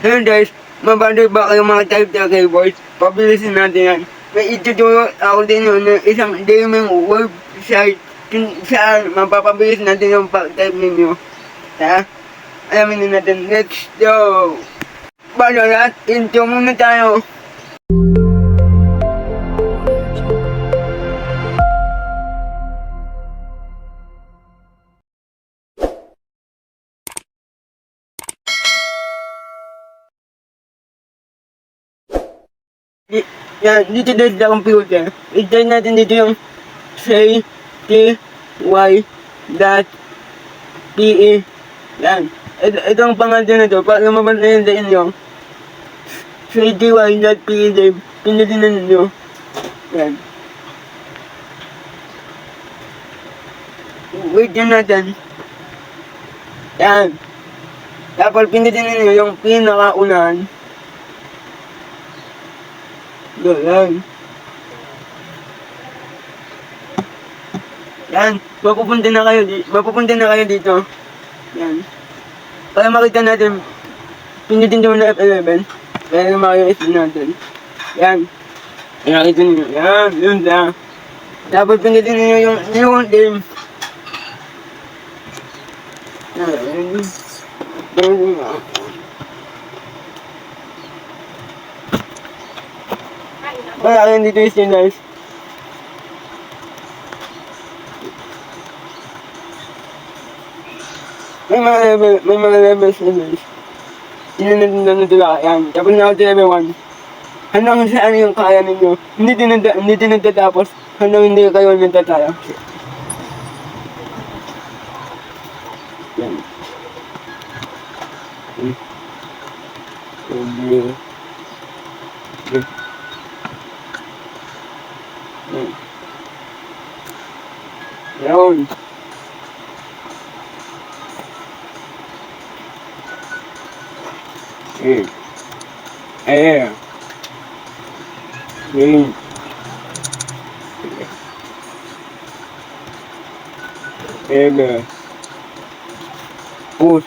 Ngayon guys, mabado ba kayo mga type na keyboard? Pabilisin natin yan. May ituturo ako din yun ng isang gaming website kung saan mapapabilis natin yung pag-type ninyo. Ha? Alamin na natin. Let's go! Bago lahat, intro muna tayo. Yan, dito dito sa computer. I-type natin dito yung say t y dot p e yan. Ito, ito ang pangalan na to. Para lumabas na yun sa inyo. Say t y dot p e Dave. Pindutin na ninyo. Yan. Wait yan natin. Yan. Tapos pindutin ninyo yung pinakaunahan. Yan. Yan. Mapupunta na kayo dito. Mapupunta na kayo dito. Yan. Para makita natin, pindutin daw na F11. Kaya naman yung S natin. Yan. Nakita niyo. Yan, yun na. Tapos pindutin niyo yung new game. Yan. Yan. Wala kang dito is yun guys. May mga level, may mga levels na guys. Sinunod na nila yan. Tapos na ako sa level 1. Hanggang saan yung kaya ninyo. Hindi tinata, hindi tinatatapos hanggang hindi kayo natataya. Yan. Okay. Hmm. Yun. Hmm. Air. Hmm. Air. Push.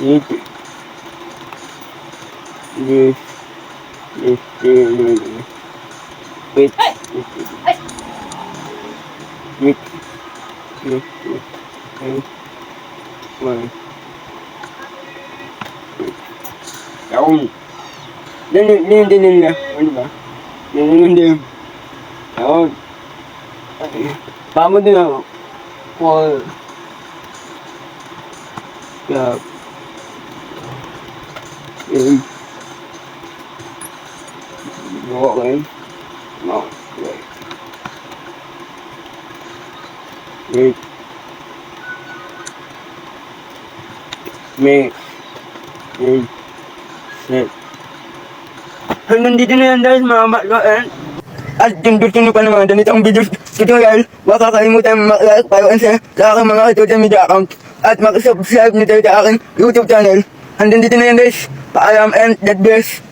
Eat. This. This. This. Wait. Wait. Wait. Wait. Wait. Yaon. Yan yun, yan din nila. Ano ba? Yan yun din. Yaon. Pamo din ako. Paul. Yeah. Yun. Okay. No. Wait. Wait. May. Wait. Set. Hanggang dito na yan guys mga baklaan. At kung gusto nyo pa naman ganitong video tutorial, huwag kakalimutan mag-like para sa, sa aking mga social media account at mag-subscribe nyo tayo sa aking YouTube channel. Hanggang dito na yan guys. Paalam and God bless.